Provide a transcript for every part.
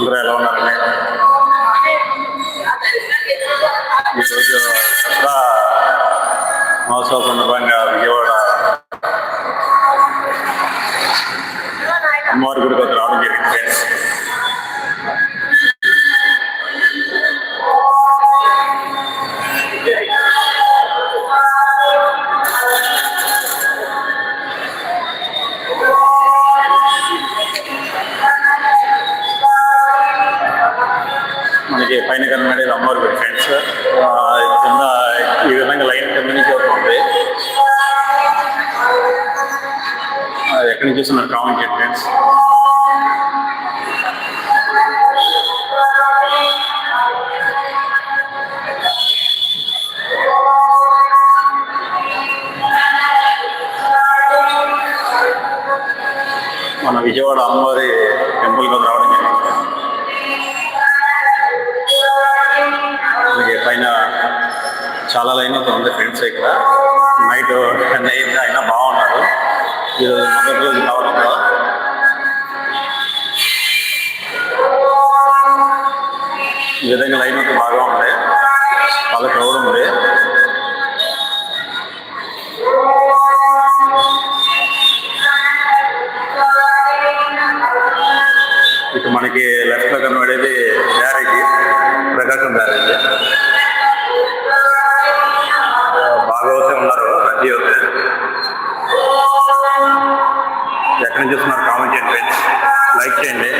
అందరూ ఎలా ఉన్నారు? ఈరోజు దసరా మహోత్సవ సందర్భంగా విజయవాడ అమ్మవారి టెంపుల్కి రావడం జరిగింది. అలాగే పైన చాలా లైన్ ఉంది ఫ్రెండ్స్ ఇక్కడ. నైట్ టెన్ అయింది అయినా బాగున్నారు. ఈరోజు ఎక్కడి నుంచి చూస్తున్నారు కామెంట్ చేయండి లైక్ చేయండి.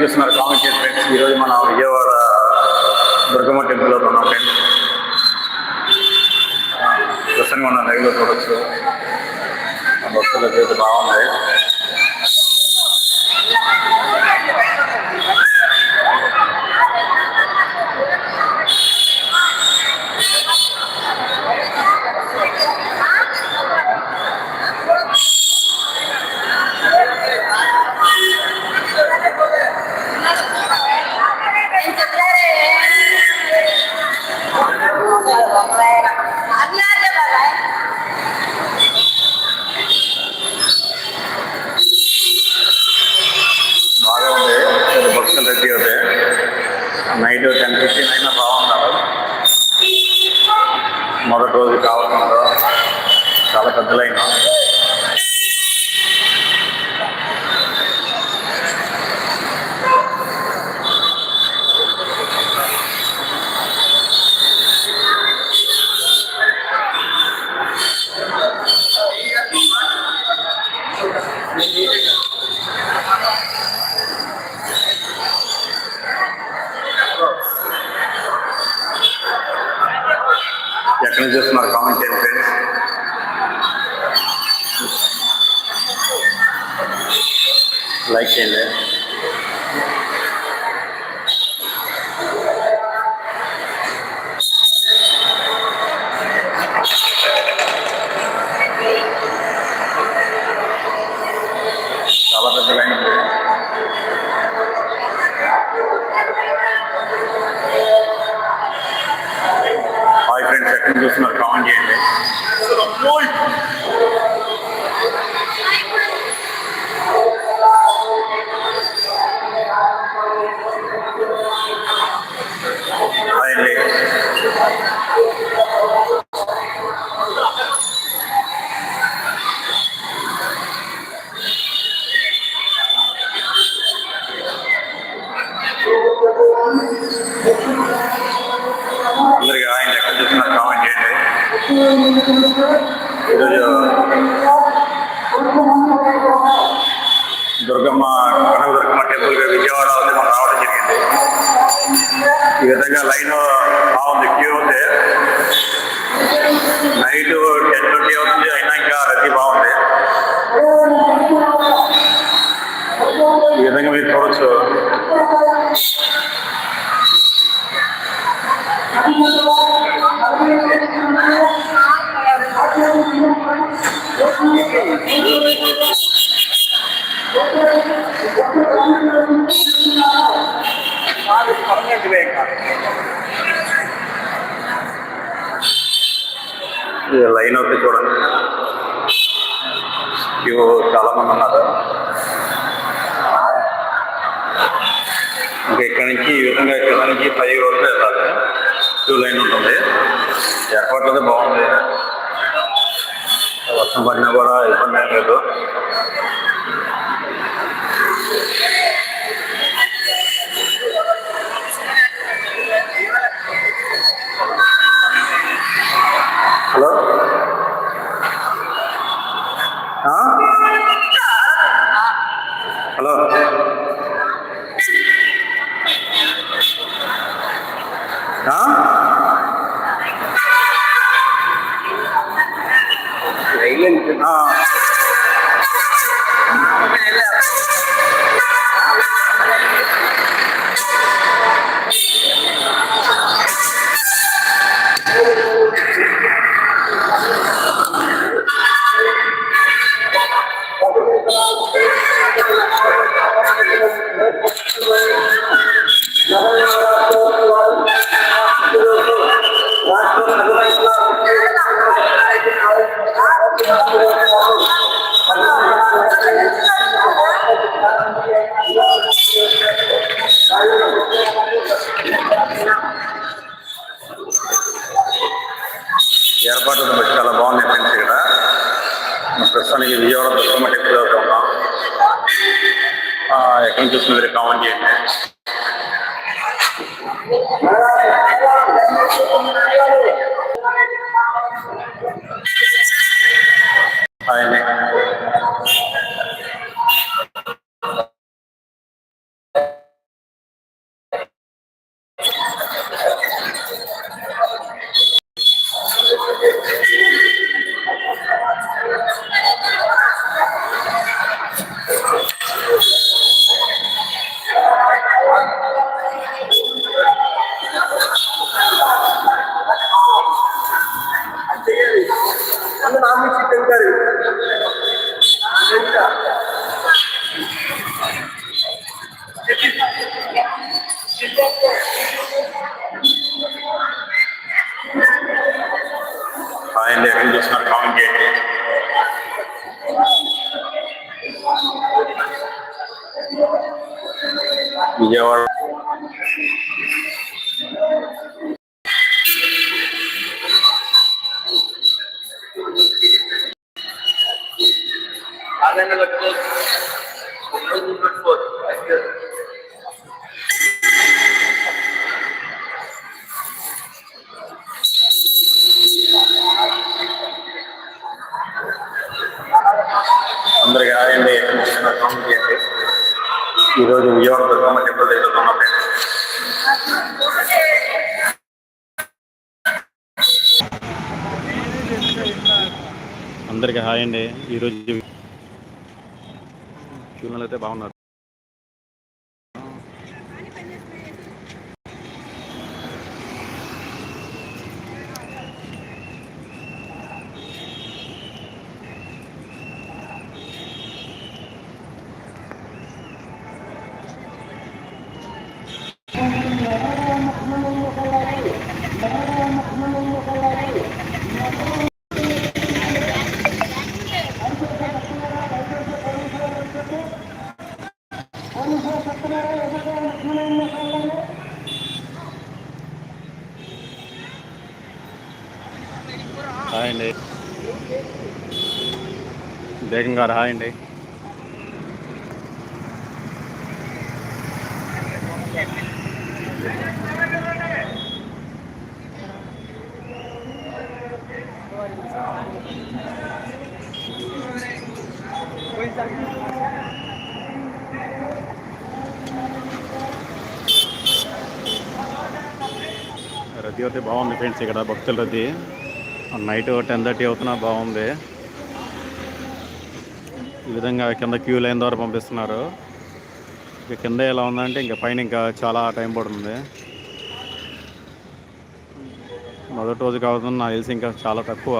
చూస్తున్నారు కామెంట్ చేయండి ఫ్రెండ్స్ ఈరోజు మన విజయవాడ దుర్గమ్మ టెంపుల్లో ఉన్నాం ఫ్రెండ్స్ ప్రసంగం ఉన్న లైవ్లో చూడొచ్చు భక్తుల చేతి బాగున్నాయి. ప్రతి ఒకే నైట్ టెన్ ఫిఫ్టీన్ అయినా బాగున్నారు. మొదటి రోజు కావడంతో చాలా పెద్దలైనా దుర్గమ్మ కనక దుర్గమ్మ టెంపుల్ విజయవాడ ఉంది మనం రావడం జరిగింది. ఈ విధంగా లైన్ బాగుంది క్యూ ఉంది. నైట్ టెన్ ట్వంటీ అవుతుంది అయినా ఇంకా రద్దీ బాగుంది. ఈ విధంగా మీరు లైన్ ఒకటి చూడండి. ఇవో చాలా మంది ఉన్నారు. ఇంకా ఇక్కడ నుంచి ఈ విధంగా ఇక్కడ నుంచి పై వరకు వెళ్ళాలి క్యూ లైన్ ఉంటుంది. ఏర్పాట్లు బాగుంది వర్షం పడినా కూడా ఇబ్బంది లేదు. విజయవాడ ఈరోజు చూడాలి అయితే బాగున్నారు హాయ్ అండి బేగం గారు హాయ్ అండి రద్దీ అయితే బాగుంది ఫ్రెండ్స్ ఇక్కడ భక్తుల రద్దీ. నైట్ టెన్ థర్టీ అవుతున్నా బాగుంది. ఈ విధంగా కింద క్యూ లైన్ ద్వారా పంపిస్తున్నారు. ఇక కింద ఎలా ఉందంటే ఇంకా పైన ఇంకా చాలా టైం పడుతుంది. మొదటి రోజు కావద్దు నాకు తెలిసి ఇంకా చాలా తక్కువ.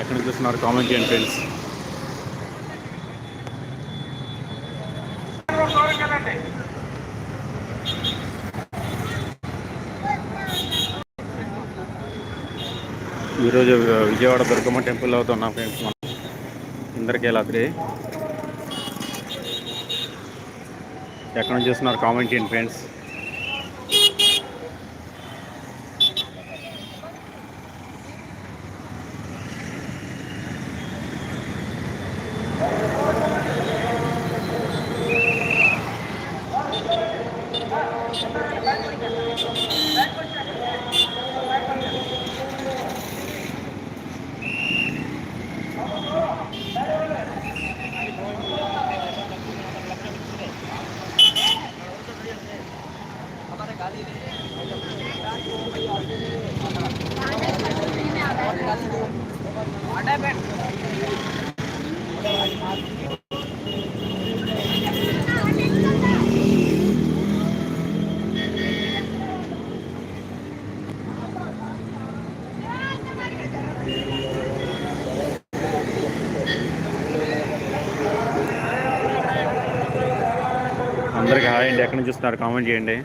ఎక్కడి నుంచి చూస్తున్నారు కామెంట్ చేయండి ఫ్రెండ్స్. ఈరోజు విజయవాడ దుర్గమ్మ టెంపుల్ అవుతున్నాం ఫ్రెండ్స్ మనం. ఇందరికేలాద్రి ఎక్కడ నుంచి చూస్తున్నారు కామెంట్ చేయండి ఫ్రెండ్స్. అందరికీ హాయ్ అండి. ఎక్కడి నుంచి చూస్తున్నారు కామెంట్ చేయండి.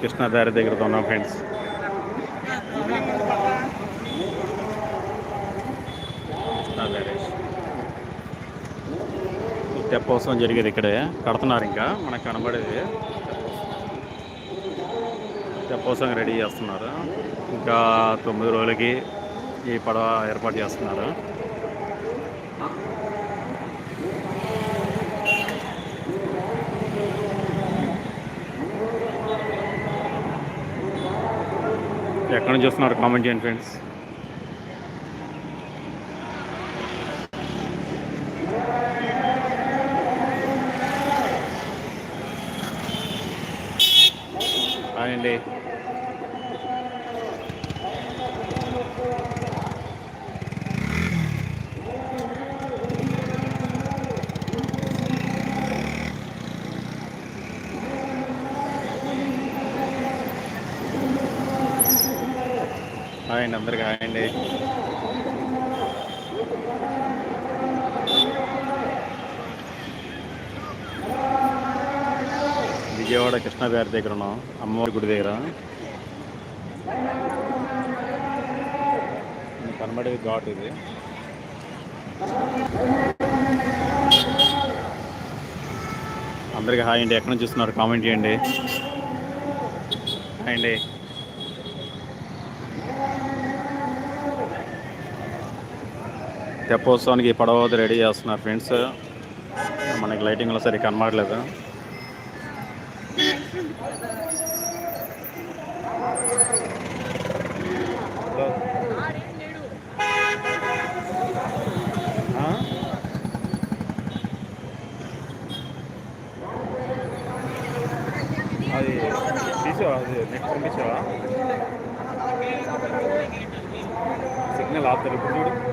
కృష్ణాదారి దగ్గరతో ఉన్నాం ఫ్రెండ్స్ తెప్పోత్సవం జరిగేది ఇక్కడే. కడుతున్నారు ఇంకా మనకు కనబడేది. తెప్పోత్సవం రెడీ చేస్తున్నారు. ఇంకా తొమ్మిది రోజులకి ఈ పడవ ఏర్పాటు చేస్తున్నారు. ఎక్కడ నుంచి చూస్తున్నారు కామెంట్ చేయండి ఫ్రెండ్స్ హాయ్ అండి హాయ్ అండి విజయవాడ కృష్ణ గారి దగ్గర ఉన్నాం. అమ్మవారి గుడి దగ్గర. కనబడే ఘాట్ ఇది. అందరికీ హాయ్ అండి. ఎక్కడ నుంచి చూస్తున్నారు కామెంట్ చేయండి. హాయ్ అండి. తెప్పోత్సవానికి పడవ రెడీ చేస్తున్నారు ఫ్రెండ్స్. మనకి లైటింగ్లో సరిగ్గా కనబడలేదు. అది తీసావా? అది నెట్ పంపించావా? సిగ్నల్ ఆపుతారు. ఇప్పుడు చూడు.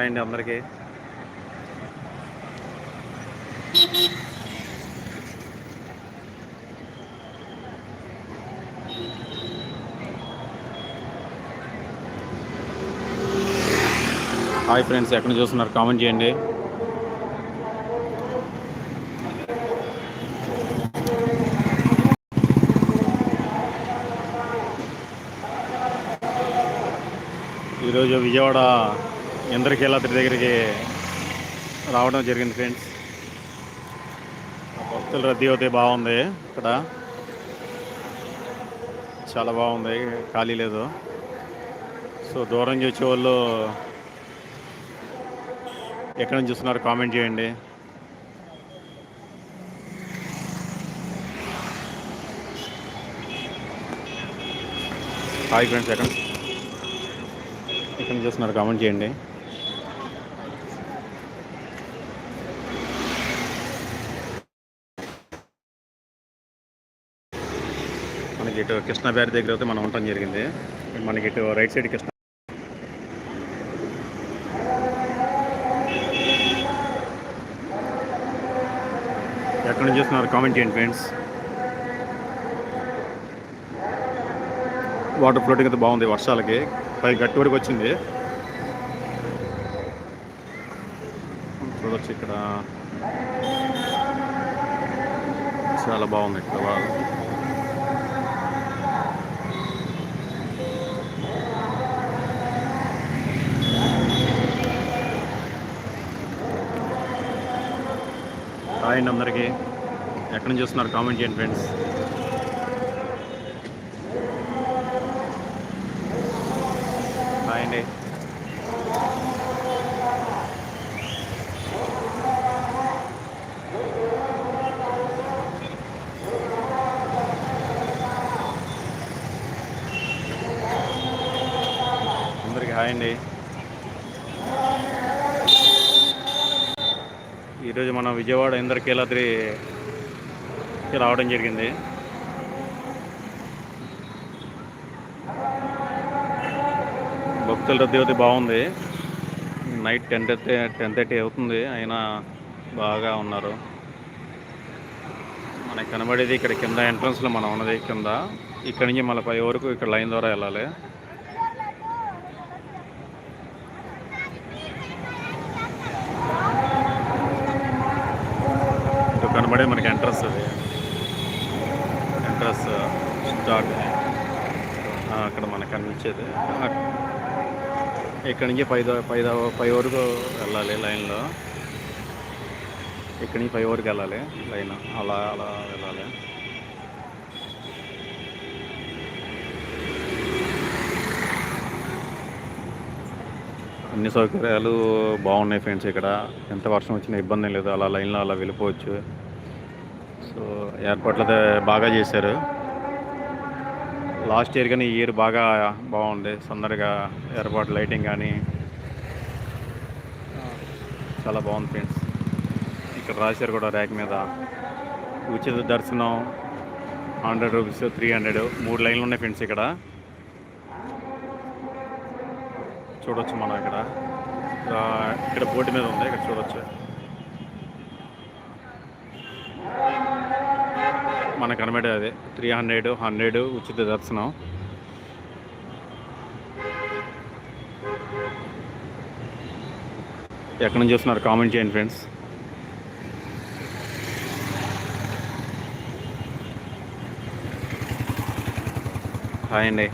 హాయ్ అండి అందరికీ. హాయ్ ఫ్రెండ్స్ ఎక్కడ చూస్తున్నారు? కామెంట్ చేయండి. ఈరోజు విజయవాడ ఇంద్రకీలాద్రి దగ్గరికి రావడం జరిగింది ఫ్రెండ్స్? భక్తులు రద్దీ అయితే బాగుంది ఇక్కడ. చాలా బాగుంది ఖాళీ లేదు. సో దూరం చూసే వాళ్ళు ఎక్కడి నుంచి చూస్తున్నారు కామెంట్ చేయండి. హాయ్ ఫ్రెండ్స్ ఎక్కడ ఎక్కడ నుంచి చూస్తున్నారు కామెంట్ చేయండి. ఇటు కృష్ణ బ్యారి దగ్గర అయితే మనం ఉండటం జరిగింది. మనకి ఇటు రైట్ సైడ్ కృష్ణ ఎక్కడి నుంచి చూస్తున్నారు కామెంట్ చేయండి ఫ్రెండ్స్. వాటర్ ఫ్లోటింగ్ అయితే బాగుంది వర్షాలకి. పై గట్టి వరకు వచ్చింది. చూడొచ్చు ఇక్కడ. చాలా బాగుంది ఇక్కడ హాయ్ అండి అందరికీ. ఎక్కడి నుంచి చూస్తున్నారు కామెంట్ చేయండి ఫ్రెండ్స్. హాయ్ అండి. అందరికీ హాయ్ అండి. ఈరోజు మనం విజయవాడ ఇంద్రకీలాద్రికి రావడం జరిగింది. భక్తుల రద్దీ అయితే బాగుంది. Night ten thirty ten thirty అవుతుంది. అయినా బాగా ఉన్నారు. మనకి కనబడేది ఇక్కడ కింద ఎంట్రన్స్లో మనం ఉన్నది కింద. ఇక్కడ నుంచి మళ్ళీ పై వరకు ఇక్కడ లైన్ ద్వారా వెళ్ళాలి ఇటు కనబడే మనకి ఎంట్రన్స్ అది ఎంట్రన్స్ uh, స్టార్ట్. అక్కడ మనకు కనిపించేది ఇక్కడి నుంచి పై పై పై వరకు వెళ్ళాలి లైన్లో. ఇక్కడి నుంచి పై వరకు వెళ్ళాలి లైన్. అలా అలా వెళ్ళాలి. అన్ని సౌకర్యాలు బాగున్నాయి ఫ్రెండ్స్ ఇక్కడ. ఎంత వర్షం వచ్చినా ఇబ్బంది లేదు. అలా లైన్లో అలా వెళ్ళిపోవచ్చు. సో ఏర్పాట్లు అయితే బాగా చేశారు. లాస్ట్ ఇయర్ కానీ ఈ ఇయర్ బాగా బాగుంది. సుందరగా ఏర్పాటు లైటింగ్ కానీ చాలా బాగుంది ఫ్రెండ్స్. ఇక్కడ రాశారు కూడా ర్యాక్ మీద. ఉచిత దర్శనం హండ్రెడ్ రూపీస్ త్రీ హండ్రెడ్. మూడు లైన్లు ఉన్నాయి ఫ్రెండ్స్ ఇక్కడ. చూడొచ్చు మనం ఇక్కడ. ఇక్కడ బోర్డు మీద ఉంది. ఇక్కడ చూడొచ్చు. మనకు కనబడేది అదే. త్రీ హండ్రెడ్ హండ్రెడ్ ఉచిత దర్శనం. ఎక్కడి నుంచి చూస్తున్నారు కామెంట్ చేయండి ఫ్రెండ్స్. హాయ్ అండి.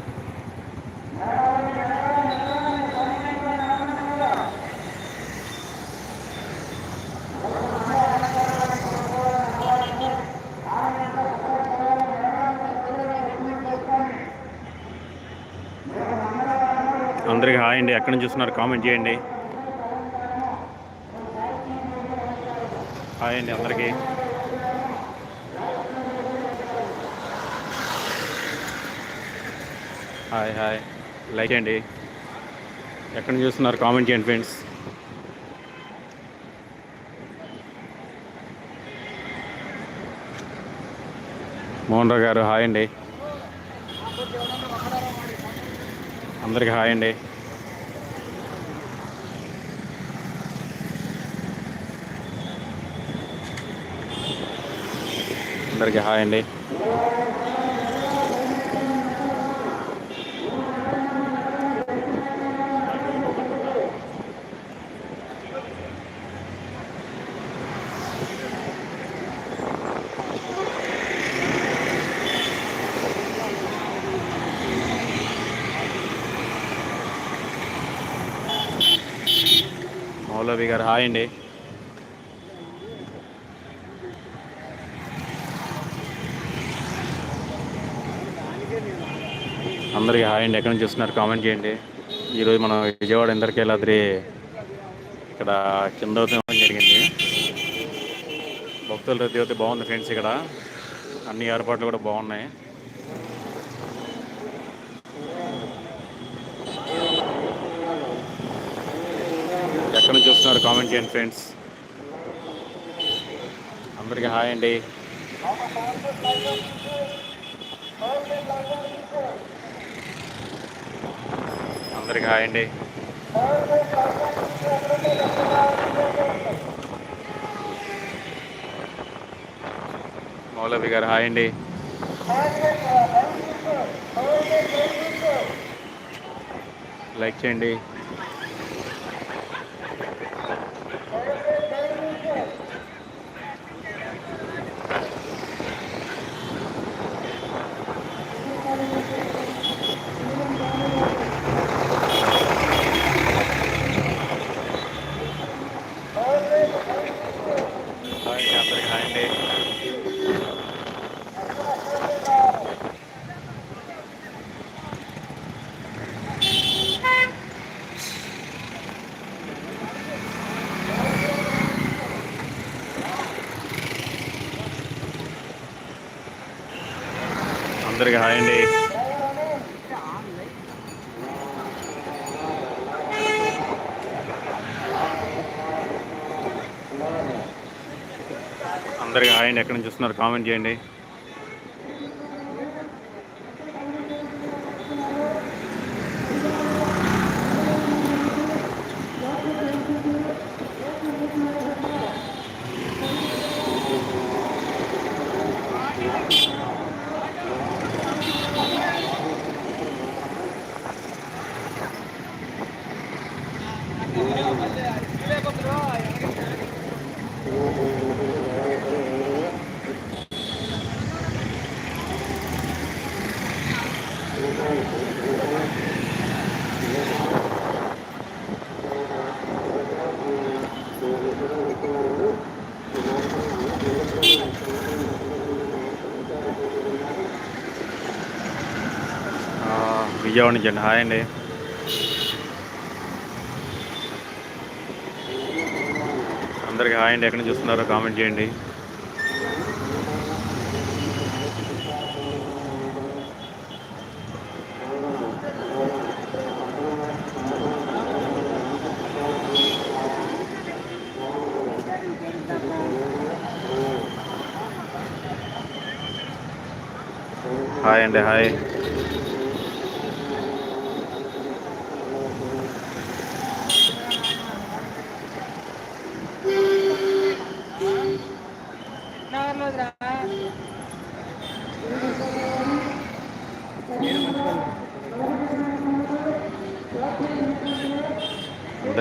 చేయండి ఎక్కడి నుంచి చూస్తున్నారు కామెంట్ చేయండి. హాయ్ అండి అందరికీ. హాయ్ హాయ్ లైక్ చేయండి. ఎక్కడి నుంచి చూస్తున్నారు కామెంట్ చేయండి ఫ్రెండ్స్ మోహన్ రావు గారు హాయ్ అండి. అందరికి హాయ్ అండి. అందరికీ హాయ్ అండి. మౌలవి గారు హాయ్ అండి. అందరికీ హాయ్ అండి. ఎక్కడి నుంచి చూస్తున్నారు కామెంట్ చేయండి. ఈరోజు మనం విజయవాడ ఇంద్రకేలాద్రి ఇక్కడ కింద జరిగింది? భక్తుల రద్దీ అయితే బాగుంది ఫ్రెండ్స్ ఇక్కడ. అన్ని ఏర్పాట్లు కూడా బాగున్నాయి. ఎక్కడి నుంచి చూస్తున్నారు కామెంట్ చేయండి ఫ్రెండ్స్. అందరికీ హాయ్ అండి. అందరికీ హాయ్ అండి. మౌలవి గారు హాయ్ అండి. లైక్ చేయండి హాయ్ అండి అందరికీ హాయ్ అండి అందరికీ హాయ్ అండి. అందరికీ హాయ్ అండి. ఎక్కడి నుంచి చూస్తున్నారు కామెంట్ చేయండి. విజయవాడ నుంచి అండి హాయ్ అండి అందరికీ హాయ్ అండి ఎక్కడ చూస్తున్నారో కామెంట్ చేయండి హాయ్ అండి హాయ్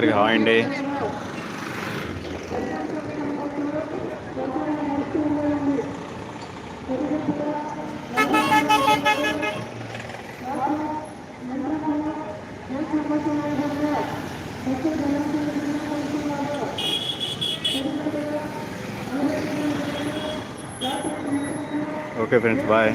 అందరికి హాయ్ అండి ఓకే ఫ్రెండ్స్ బాయ్